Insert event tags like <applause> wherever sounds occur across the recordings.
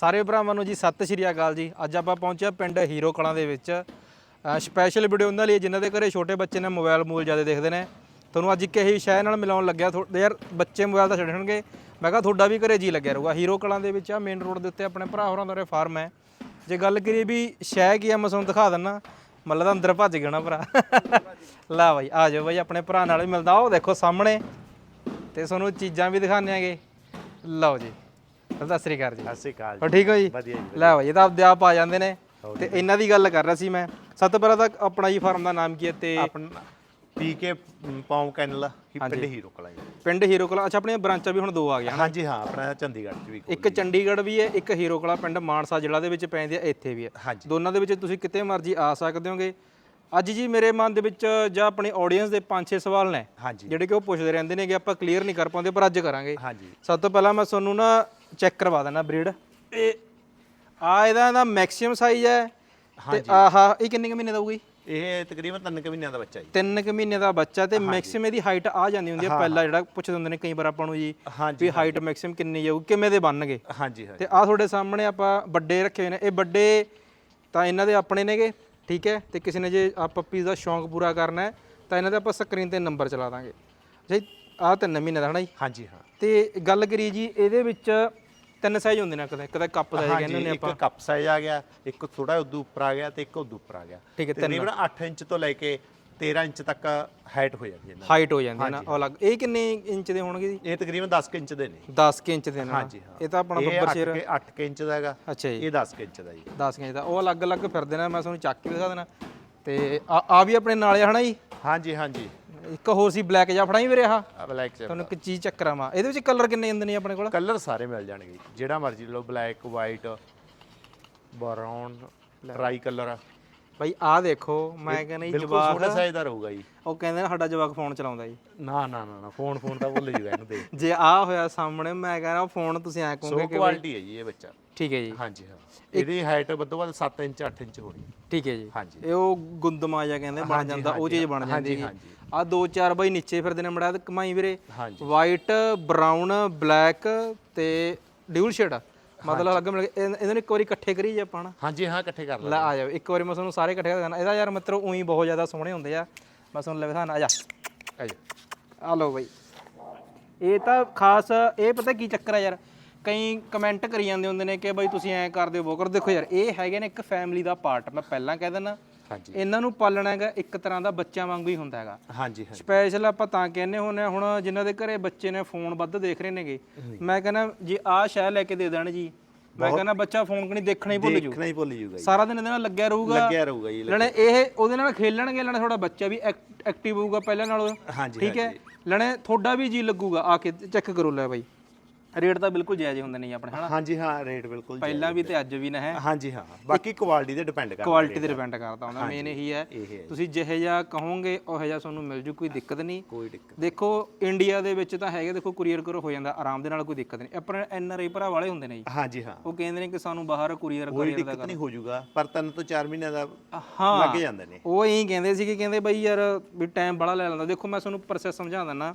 ਸਾਰੇ ਭਰਾਵਾਂ ਨੂੰ ਜੀ ਸਤਿ ਸ਼੍ਰੀ ਅਕਾਲ ਜੀ। ਅੱਜ ਆਪਾਂ ਪਹੁੰਚਿਆ ਪਿੰਡ ਹੀਰੋ ਕਲਾਂ ਦੇ ਵਿੱਚ। ਸਪੈਸ਼ਲ ਵੀਡੀਓ ਉਹਨਾਂ ਲਈ ਹੈ, ਜਿਨ੍ਹਾਂ ਦੇ ਘਰੇ ਛੋਟੇ ਬੱਚੇ ਨੇ ਮੋਬਾਈਲ ਮੂਲ ਜ਼ਿਆਦਾ ਦੇਖਦੇ ਨੇ। ਤੁਹਾਨੂੰ ਅੱਜ ਇੱਕ ਇਹੀ ਸ਼ਹਿਰ ਨਾਲ ਮਿਲਾਉਣ ਲੱਗਿਆ। ਥੋ- ਯਾਰ ਬੱਚੇ ਮੋਬਾਈਲ ਤਾਂ ਛੱਡਣਗੇ ਮੈਂ ਕਿਹਾ ਤੁਹਾਡਾ ਵੀ ਘਰੇ ਜੀ ਲੱਗਿਆ ਰਹੂਗਾ। ਹੀਰੋ ਕਲਾਂ ਦੇ ਵਿੱਚ ਆ ਮੇਨ ਰੋਡ ਦੇ ਉੱਤੇ ਆਪਣੇ ਭਰਾ ਹੋਰਾਂ ਦਾ ਫਾਰਮ ਹੈ। ਜੇ ਗੱਲ ਕਰੀਏ ਵੀ ਸ਼ਹਿ ਕੀ ਆ ਮੈਂ ਤੁਹਾਨੂੰ ਦਿਖਾ ਦਿੰਨਾ। ਮੱਲਾ ਦਾ ਅੰਦਰ ਭੱਜ ਗਿਆ ਨਾ ਭਰਾ। <laughs> ਲਾ ਬਾਈ, ਆ ਜਾਓ ਬਾਈ, ਆਪਣੇ ਭਰਾ ਨਾਲ ਵੀ ਮਿਲਦਾ। ਉਹ ਦੇਖੋ ਸਾਹਮਣੇ। ਤੇ ਤੁਹਾਨੂੰ ਚੀਜ਼ਾਂ ਵੀ ਦਿਖਾਣੇ ਆਗੇ। ਲਓ ਜੀ। ਸਤਿ ਸ੍ਰੀ ਅਕਾਲ ਜੀ। ਸਤਿ ਸ਼੍ਰੀ ਅਕਾਲ ਹੋ ਠੀਕ ਹੋ ਜੀ? ਵਧੀਆ ਜੀ ਲੈ ਬਾਈ ਇਹ ਤਾਂ ਆਪਦੇ ਆਪ ਆ ਜਾਂਦੇ ਨੇ। ਤੇ ਇਹਨਾਂ ਦੀ ਗੱਲ ਕਰ ਰਿਹਾ ਸੀ ਮੈਂ। ਸਭ ਤੋਂ ਪਹਿਲਾਂ ਤਾਂ ਆਪਣਾ ਜੀ ਫਾਰਮ ਦਾ ਨਾਮ ਕੀ ਹੈ ਤੇ ਆਪਣਾ ਪੀਕੇ ਪੌਮ ਕੈਨਲ ਹੀ ਪਿੰਡ ਹੀਰੋ ਕਲਾ ਜੀ। ਪਿੰਡ ਹੀਰੋ ਕਲਾ ਅੱਛਾ ਆਪਣੀਆਂ ਬ੍ਰਾਂਚਾਂ ਵੀ ਹੁਣ ਦੋ ਆ ਗਈਆਂ ਹਾਂਜੀ ਹਾਂ ਆਪਣਾ ਚੰਡੀਗੜ੍ਹ ਚ ਵੀ ਇੱਕ ਚੰਡੀਗੜ੍ਹ ਵੀ ਹੈ ਇੱਕ ਹੀਰੋ ਕਲਾ ਪਿੰਡ ਮਾਨਸਾ ਜ਼ਿਲ੍ਹਾ ਦੇ ਵਿੱਚ ਪੈਂਦੀ ਹੈ ਇੱਥੇ ਵੀ ਹੈ। ਹਾਂਜੀ। ਦੋਨਾਂ ਦੇ ਵਿੱਚ ਤੁਸੀਂ ਕਿਤੇ ਮਰਜ਼ੀ ਆ ਸਕਦੇ ਹੋਗੇ। ਅੱਜ ਜੀ ਮੇਰੇ ਮਨ ਦੇ ਵਿੱਚ ਜਾਂ ਆਪਣੀ ਆਡੀਅנס ਦੇ 5-6 ਸਵਾਲ ਨੇ ਜਿਹੜੇ ਕਿ ਉਹ ਪੁੱਛਦੇ ਰਹਿੰਦੇ ਨੇ ਕਿ ਆਪਾਂ ਕਲੀਅਰ ਨਹੀਂ ਕਰ ਪਾਉਂਦੇ ਪਰ ਅੱਜ ਕਰਾਂਗੇ। ਸਭ ਤੋਂ ਪਹਿਲਾਂ ਮੈਂ ਤੁਹਾਨੂੰ ਨਾ ਚੈੱਕ ਕਰਵਾ ਦੇਣਾ ਬਰੀਡ ਇਹ ਆ ਇਹਦਾ ਇਹਦਾ ਮੈਕਸਿਮਮ ਸਾਈਜ਼ ਹੈ। ਤੇ ਆਹਾ ਇਹ ਕਿੰਨੇ ਕੁ ਮਹੀਨੇ ਦਾ ਹੋਊਗੀ ਇਹ ਤਕਰੀਬਨ 3 ਮਹੀਨਿਆਂ ਦਾ ਬੱਚਾ ਜੀ। ਤਿੰਨ ਕੁ ਮਹੀਨੇ ਦਾ ਬੱਚਾ ਤੇ ਮੈਕਸਿਮਮ ਇਹਦੀ ਹਾਈਟ ਆ ਜਾਂਦੀ ਹੁੰਦੀ ਹੈ। ਪਹਿਲਾਂ ਜਿਹੜਾ ਪੁੱਛਦੇ ਹੁੰਦੇ ਨੇ ਕਈ ਵਾਰ ਆਪਾਂ ਨੂੰ ਜੀ ਵੀ ਹਾਈਟ ਮੈਕਸਿਮਮ ਕਿੰਨੀ ਜਾਊਗੀ ਕਿਵੇਂ ਦੇ ਬਣਨਗੇ? ਹਾਂਜੀ ਹਾਂਜੀ। ਤੇ ਆ ਤੁਹਾਡੇ ਸਾਹਮਣੇ ਆਪਾਂ ਵੱਡੇ ਰੱਖੇ ਹੋਏ ਨੇ। ਇਹ ਵੱਡੇ ਤਾਂ ਇਹਨਾਂ ਦੇ ਆਪਣੇ ਨੇਗੇ ਠੀਕ ਹੈ? ਤੇ ਕਿਸੇ ਨੇ ਜੇ ਆ ਪੱਪੀਜ਼ ਦਾ ਸ਼ੌਂਕ ਪੂਰਾ ਕਰਨਾ ਹੈ ਤਾਂ ਇਹਨਾਂ ਦੇ ਆਪਾਂ ਸਕਰੀਨ ਤੇ ਨੰਬਰ ਚਲਾ ਦਾਂਗੇ। ਜੀ ਆ ਤਿੰਨ ਮਹੀਨੇ ਦਾ ਹਨਾ ਜੀ? ਹਾਂਜੀ ਹਾਂ। ਤੇ ਗੱਲ ਕਰੀ ਜੀ ਇਹਦੇ ਵਿੱਚ ਤਿੰਨ ਸਾਈਜ਼ ਹੁੰਦੇ ਨੇ ਕਦੇ ਕਦੇ ਕੱਪ ਸਾਈਜ਼ ਕਹਿੰਦੇ ਹਾਂਜੀ ਨੇ ਇੱਕ ਕੱਪ ਸਾਈਜ਼ ਆ ਗਿਆ ਇੱਕ ਥੋੜਾ ਉਦੋਂ ਉੱਪਰ ਆ ਗਿਆ ਤੇ ਇੱਕ ਉਦੋਂ ਉੱਪਰ ਆ ਗਿਆ। ਠੀਕ ਹੈ, ਤਕਰੀਬਨ 8 ਇੰਚ ਤੋਂ ਲੈ ਕੇ 13 ਇੰਚ ਤੱਕ ਹਾਈਟ ਹੋ ਜਾਂਦੀ ਹੈ ਇਹਨਾਂ ਹਾਈਟ ਹੋ ਜਾਂਦੀ ਹੈ ਨਾ ਉਹ ਅਲੱਗ। ਇਹ ਕਿੰਨੇ ਇੰਚ ਦੇ ਹੋਣਗੇ ਜੀ? ਦੀ। ਇਹ ਤਕਰੀਬਨ 10 ਕੁ ਇੰਚ ਦੇ ਨੇ। 10 ਕੁ ਇੰਚ ਦੇ ਨੇ ਨਾ। ਹਾਂਜੀ ਹਾਂ। ਇਹ ਤਾਂ ਆਪਣਾ ਬੱਬਰ 8 ਸ਼ੇਰ 8 ਇੰਚ ਦਾ ਹੈਗਾ। ਅੱਛਾ ਜੀ। ਇਹ 10 ਕੁ ਇੰਚ ਦਾ ਜੀ। 10 ਇੰਚ ਦਾ। ਉਹ ਅਲੱਗ-ਅਲੱਗ ਫਿਰਦੇ ਨੇ ਮੈਂ ਤੁਹਾਨੂੰ ਚੱਕ ਕੇ ਦਿਖਾ ਦੇਣਾ। ਤੇ ਆ ਆ ਵੀ ਆਪਣੇ ਨਾਲੇ ਹਨਾ ਜੀ? ਹਾਂਜੀ ਹਾਂਜੀ। ਇੱਕ ਹੋਰ ਸੀ ਬਲੈਕ ਜਿਹਾ ਫੜਾਈ ਵੀਰੇ ਆਹ? ਆ ਬਲੈਕ ਚ ਤੁਹਾਨੂੰ ਇੱਕ ਚੀਜ਼ ਚੱਕਰਾਵਾਂ ਇਹਦੇ ਵਿੱਚ ਕਲਰ ਕਿੰਨੇ ਹੁੰਦੇ ਨੇ ਆਪਣੇ ਕੋਲ? ਕਲਰ ਸਾਰੇ ਮਿਲ ਜਾਣਗੇ ਜੀ। ਜਿਹੜਾ ਮਰਜ਼ੀ ਲਓ black white brown tricolour ਬਾਈ ਆਹ ਦੇਖੋ ਮੈਂ ਕਹਿੰਦਾ ਜੀ ਬਿਲਕੁਲ ਜਵਾਕ ਛੋਟਾ ਸਾਈਜ਼ ਦਾ ਰਹੂਗਾ ਜੀ। ਉਹ ਕਹਿੰਦੇ ਨੇ ਸਾਡਾ ਜਵਾਕ ਫੋਨ ਚਲਾਉਂਦਾ ਜੀ। ਨਾ ਨਾ ਨਾ ਨਾ ਫੋਨ ਫੋਨ ਤਾਂ ਭੁੱਲ ਜੂਗਾ ਇਹਨੂੰ ਦੇ ਜੇ ਆ ਹੋਇਆ ਸਾਹਮਣੇ ਮੈਂ ਕਹਿੰਦਾ ਫੋਨ ਤੁਸੀਂ ਐ ਸੋ ਕਹੋਗੇ ਕਿ ਕੁਆਲਿਟੀ ਹੈ ਜੀ ਇਹ ਬੱਚਾ। ਠੀਕ ਹੈ ਜੀ। ਹਾਂਜੀ ਹਾਂ। ਇਹਦੀ ਹਾਈਟ ਵੱਧੋ ਵੱਧ 7 ਇੰਚ 8 ਇੰਚ ਹੋਣੀ। ਠੀਕ ਹੈ ਜੀ। ਹਾਂਜੀ। ਇਹ ਉਹ ਗੁੰਦਮਾ ਜਿਹਾ ਕਹਿੰਦੇ ਬਣ ਜਾਂਦਾ ਉਹ ਚੀਜ਼ ਬਣ ਜਾਂਦੀ ਹੈ ਹਾਂਜੀ। ਆ ਦੋ ਚਾਰ ਬਾਈ ਨੀਚੇ ਫਿਰਦੇ ਨੇ ਮੜਾ ਕਮਾਈ ਵੀਰੇ। ਹਾਂਜੀ। ਵਾਈਟ ਬਰਾਊਨ ਬਲੈਕ ਤੇ ਡਿਊਲ ਸ਼ੇਡ ਮਤਲਬ ਅਲੱਗ ਮਿਲ ਗਏ। ਇਹ- ਇਹਨਾਂ ਨੂੰ ਇੱਕ ਵਾਰੀ ਇਕੱਠੇ ਕਰੀ ਜੇ ਆਪਾਂ ਨਾ। ਹਾਂਜੀ ਹਾਂ ਇਕੱਠੇ ਕਰ ਲੈ ਆ ਜਾਓ ਇੱਕ ਵਾਰੀ ਮੈਂ ਤੁਹਾਨੂੰ ਸਾਰੇ ਇਕੱਠੇ ਕਰ ਦੇਣਾ ਇਹਦਾ ਯਾਰ ਮਿੱਤਰੋ ਉਹੀ ਬਹੁਤ ਜ਼ਿਆਦਾ ਸੋਹਣੇ ਹੁੰਦੇ ਆ। ਮੈਂ ਤੁਹਾਨੂੰ ਲੈ ਦਿਖਾਣਾ ਆ ਜਾ। ਆ ਜਾਓ। ਆ ਲਓ ਬਈ। ਇਹ ਤਾਂ ਖਾਸ ਇਹ ਪਤਾ ਕੀ ਚੱਕਰ ਆ ਯਾਰ? ਕਈ ਕਮੈਂਟ ਕਰੀ ਜਾਂਦੇ ਹੁੰਦੇ ਨੇ ਕਿ ਬਈ ਤੁਸੀਂ ਐਂ ਕਰਦੇ ਹੋ ਉਹ ਕਰ ਦੇਖੋ ਯਾਰ ਇਹ ਹੈਗੇ ਨੇ ਇੱਕ ਫੈਮਿਲੀ ਦਾ ਪਾਰਟ ਮੈਂ ਪਹਿਲਾਂ ਕਹਿ ਦਿੰਦਾ ਹਾਂਜੀ। ਇਹਨਾਂ ਨੂੰ ਪਾਲਣਾ ਹੈਗਾ ਇੱਕ ਤਰ੍ਹਾਂ ਦਾ ਬੱਚਿਆਂ ਵਾਂਗੂ ਹੀ ਹੁੰਦਾ ਹੈਗਾ। ਹਾਂਜੀ ਹਾਂਜੀ। ਸਪੈਸ਼ਲ ਆਪਾਂ ਤਾਂ ਕਹਿੰਦੇ ਹੁੰਦੇ ਹਾਂ, ਹੁਣ ਜਿਨ੍ਹਾਂ ਦੇ ਘਰੇ ਬੱਚੇ ਨੇ ਫੋਨ ਵੱਧ ਦੇਖ ਰਹੇ ਨੇਗੇ ਮੈਂ ਕਹਿੰਦਾ ਜੇ ਆਹ ਸ਼ੈ ਲੈ ਕੇ ਦੇ ਦੇਣ ਜੀ ਮੈਂ ਕਹਿੰਦਾ ਬੱਚਾ ਫੋਨ ਕਣੀ ਦੇਖਣਾ ਹੀ ਭੁੱਲ ਜੂ ਦੇਖਣਾ ਹੀ ਭੁੱਲ ਜੂਗਾ ਜੀ। ਸਾਰਾ ਦਿਨ ਇਹਦੇ ਨਾਲ ਲੱਗਿਆ ਰਹੂਗਾ। ਲੱਗਿਆ ਰਹੂਗਾ ਜੀ ਲੈਣੇ ਇਹ ਉਹਦੇ ਨਾਲ ਖੇਲਣਗੇ ਲੈਣੇ ਤੁਹਾਡਾ ਬੱਚਾ ਵੀ ਐਕਟਿਵ ਹੋਊਗਾ ਪਹਿਲਾਂ ਨਾਲੋਂ। ਠੀਕ ਹੈ? ਲੈਣੇ ਤੁਹਾਡਾ ਵੀ ਜੀ ਲੱਗੂਗਾ। ਆ ਕੇ ਚੈੱਕ ਕਰੋ ਲੈ ਬਾਈ। ਰੇਟ ਤਾਂ ਬਿਲਕੁਲ ਜਾਇਜ਼ ਹੁੰਦੇ ਨੇ ਆਪਣੇ ਹਨਾ? ਹਾਂਜੀ ਹਾਂ ਰੇਟ ਬਿਲਕੁਲ ਜੀ। ਪਹਿਲਾਂ ਵੀ ਤੇ ਅੱਜ ਵੀ ਨਾ ਹੈ। ਹਾਂਜੀ ਹਾਂ ਬਾਕੀ ਕੁਆਲਿਟੀ ਤੇ ਡਿਪੈਂਡ ਕਰਦਾ ਕੁਆਲਿਟੀ ਤੇ ਡਿਪੈਂਡ ਕਰਦਾ ਹੁੰਦਾ। ਮੇਨ ਇਹੀ ਹੈ ਇਹ ਹੈ ਤੁਸੀਂ ਜਿਹੇ ਜਿਹਾ ਕਹੋਗੇ ਉਹ ਜਿਹਾ ਤੁਹਾਨੂੰ ਮਿਲ ਜੂ ਕੋਈ ਦਿੱਕਤ ਨਹੀਂ। ਕੋਈ ਦਿੱਕਤ ਦੇਖੋ ਇੰਡੀਆ ਦੇ ਵਿੱਚ ਤਾਂ ਹੈਗੇ ਦੇਖੋ ਕੁਰੀਅਰ ਕਰੋ ਹੋ ਜਾਂਦਾ ਆਰਾਮ ਦੇ ਨਾਲ ਕੋਈ ਦਿੱਕਤ ਨਹੀਂ। ਆਪਣੇ ਐਨ ਆਰ ਆਈ ਭਰਾ ਵਾਲੇ ਹੁੰਦੇ ਨੇ ਜੀ। ਹਾਂਜੀ ਹਾਂ। ਉਹ ਕਹਿੰਦੇ ਨੇ ਕਿ ਸਾਨੂੰ ਬਾਹਰ ਕੁਰੀਅਰ ਕੋਈ ਕੁਰੀਅਰ ਦਾ ਦਿੱਕਤ ਨਹੀਂ ਹੋ ਜੂਗਾ ਪਰ ਤਿੰਨ ਤੋਂ 4 ਮਹੀਨਿਆਂ ਦਾ ਹਾਂ ਲੱਗ ਜਾਂਦੇ ਨੇ। ਉਹ ਇਹੀ ਕਹਿੰਦੇ ਸੀ ਕਿ ਕਹਿੰਦੇ ਬਈ ਯਾਰ ਵੀ ਟਾਈਮ ਬੜਾ ਲੈ ਲੈਂਦਾ। ਦੇਖੋ ਮੈਂ ਤੁਹਾਨੂੰ ਪ੍ਰੋਸੈਸ ਸਮਝਾ ਦਿੰਦਾ।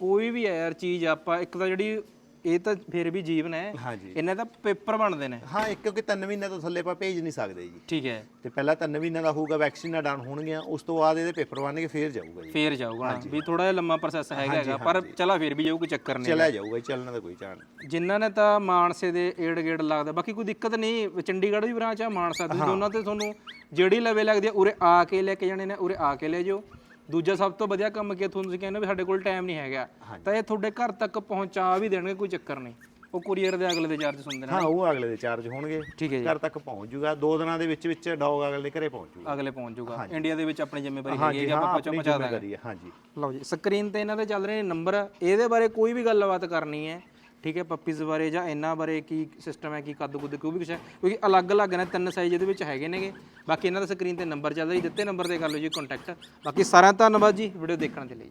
ਕੋਈ ਵੀ ਹੈ ਯਾਰ ਚੀਜ਼ ਆਪਾਂ ਇੱਕ ਤਾਂ ਜਿਹੜੀ ਇਹ ਤਾਂ ਫਿਰ ਵੀ ਜੀਵਨ ਹੈ। ਹਾਂਜੀ। ਇਹਨਾਂ ਦਾ ਪੇਪਰ ਬਣਦੇ ਨੇ। ਹਾਂ ਇੱਕ ਕਿਉਂਕਿ ਤਿੰਨ ਮਹੀਨੇ ਤੋਂ ਥੱਲੇ ਆਪਾਂ ਭੇਜ ਨਹੀਂ ਸਕਦੇ ਜੀ। ਠੀਕ ਹੈ। ਤੇ ਪਹਿਲਾਂ ਤਿੰਨ ਮਹੀਨਿਆਂ ਦਾ ਹੋਊਗਾ ਵੈਕਸੀਨਾਂ ਡਾਊਨ ਹੋਣਗੀਆਂ ਉਸ ਤੋਂ ਬਾਅਦ ਇਹਦੇ ਪੇਪਰ ਬਣਨਗੇ ਫੇਰ ਜਾਊਗਾ ਜੀ। ਫੇਰ ਜਾਊਗਾ ਨਾ। ਵੀ ਥੋੜਾ ਜਿਹਾ ਲੰਮਾ ਪ੍ਰੋਸੈਸ ਹੈਗਾ ਹੈਗਾ ਪਰ ਚਲਾ ਫੇਰ ਵੀ ਜਾਊ ਕੋਈ ਚੱਕਰ ਨਹੀਂ ਚਲਾ ਜਾਊਗਾ ਚੱਲਣ ਦਾ ਕੋਈ ਚਾਣ ਨਹੀਂ। ਜਿਨ੍ਹਾਂ ਨੇ ਤਾਂ ਮਾਨਸੇ ਦੇ ਏੜ ਗੇੜ ਲੱਗਦਾ ਬਾਕੀ ਕੋਈ ਦਿੱਕਤ ਨਹੀਂ ਚੰਡੀਗੜ੍ਹ ਦੀ ਬ੍ਰਾਂਚ ਆ ਮਾਨਸਾ ਦੀ ਦੋਨਾਂ ਤੇ ਤੁਹਾਨੂੰ ਜਿਹੜੀ ਲਵੇ ਲੱਗਦੀ ਆ ਉਰੇ ਆ ਕੇ ਲੈ ਕੇ ਜਾਣੇ ਨੇ ਉਰੇ ਆ ਕੇ ਲੈ ਜਾਓ। ਦੂਜਾ ਸਭ ਤੋਂ ਵਧੀਆ ਕੰਮ ਕੀ ਆ, ਤੁਹਾਨੂੰ ਤੁਸੀਂ ਕਹਿੰਦੇ ਵੀ ਸਾਡੇ ਕੋਲ ਟਾਈਮ ਨਹੀਂ ਹੈਗਾ। ਤਾਂ ਇਹ ਤੁਹਾਡੇ ਘਰ ਤੱਕ ਪਹੁੰਚਾ ਵੀ ਦੇਣਗੇ ਕੋਈ ਚੱਕਰ ਨਹੀਂ। ਉਹ ਕੁਰੀਅਰ ਦੇ ਅਗਲੇ ਦੇ ਚਾਰਜ ਹੁੰਦੇ ਨੇ ਹਾਂ ਉਹ ਅਗਲੇ ਦੇ ਚਾਰਜ ਹੋਣਗੇ। ਠੀਕ ਹੈ ਜੀ। ਘਰ ਤੱਕ ਪਹੁੰਚ ਜੂਗਾ ਦੋ ਦਿਨਾਂ ਦੇ ਵਿੱਚ ਵਿੱਚ ਡੌਗ ਅਗਲੇ ਦੇ ਘਰੇ ਪਹੁੰਚ ਜੂਗਾ ਅਗਲੇ ਪਹੁੰਚ ਜਾਊਗਾ ਇੰਡੀਆ ਦੇ ਵਿੱਚ ਆਪਣੀ ਜ਼ਿੰਮੇਵਾਰੀ ਹੈਗੀ ਹੈ ਕਿ ਆਪਾਂ ਪਹੁੰਚਾ ਦਾਂਗੇ। ਜ਼ਿੰਮੇਵਾਰੀ ਹੈ ਹਾਂਜੀ। ਲਓ ਜੀ ਸਕਰੀਨ ਤੇ ਇਹਨਾਂ ਦੇ ਚੱਲ ਰਹੇ ਨੇ ਨੰਬਰ ਇਹਦੇ ਬਾਰੇ ਕੋਈ ਵੀ ਗੱਲਬਾਤ ਕਰਨੀ ਹੈ ਠੀਕ ਹੈ ਪੱਪੀਜ਼ ਬਾਰੇ ਜਾਂ ਇਹਨਾਂ ਬਾਰੇ ਕੀ ਸਿਸਟਮ ਹੈ, ਕੀ ਕੱਦ ਕੁੱਦ, ਕੋਈ ਵੀ ਕੁਛ ਹੈ, ਕਿਉਂਕਿ ਅਲੱਗ-ਅਲੱਗ ਨੇ, ਤਿੰਨ ਸਾਈਜ਼ ਇਹਦੇ ਵਿੱਚ ਹੈਗੇ ਨੇਗੇ। ਬਾਕੀ ਇਹਨਾਂ ਦਾ ਸਕਰੀਨ ਤੇ ਨੰਬਰ ਚੱਲਦਾ ਜੀ, ਦਿੱਤੇ ਨੰਬਰ ਤੇ ਕਰ ਲਓ ਜੀ ਕੰਟੈਕਟ ਬਾਕੀ ਸਾਰਿਆਂ ਦਾ ਧੰਨਵਾਦ ਜੀ ਵੀਡੀਓ ਦੇਖਣ ਦੇ ਲਈ